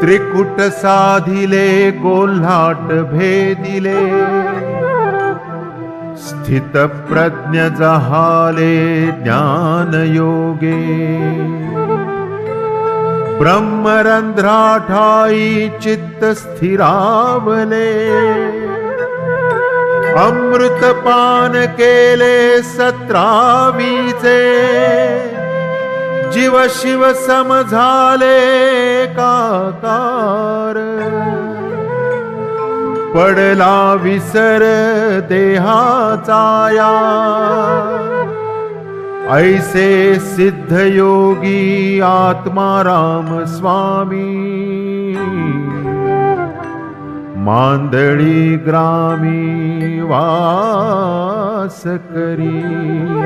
त्रिकुट साधिले त्रिकूटसाधिले गोल्हाटभेदिले स्थितप्रज्ञ जहाले ज्ञानयोगे। ब्रह्मरन्ध्राटायी चित्तस्थिरावले अमृतपान केले सत्रावीचे. जीव शिव समझाले काकार. पडला विसर देहाचाया ऐसे सिद्ध योगी आत्माराम स्वामी. માંદળી ગ્રામી વાસ કરી.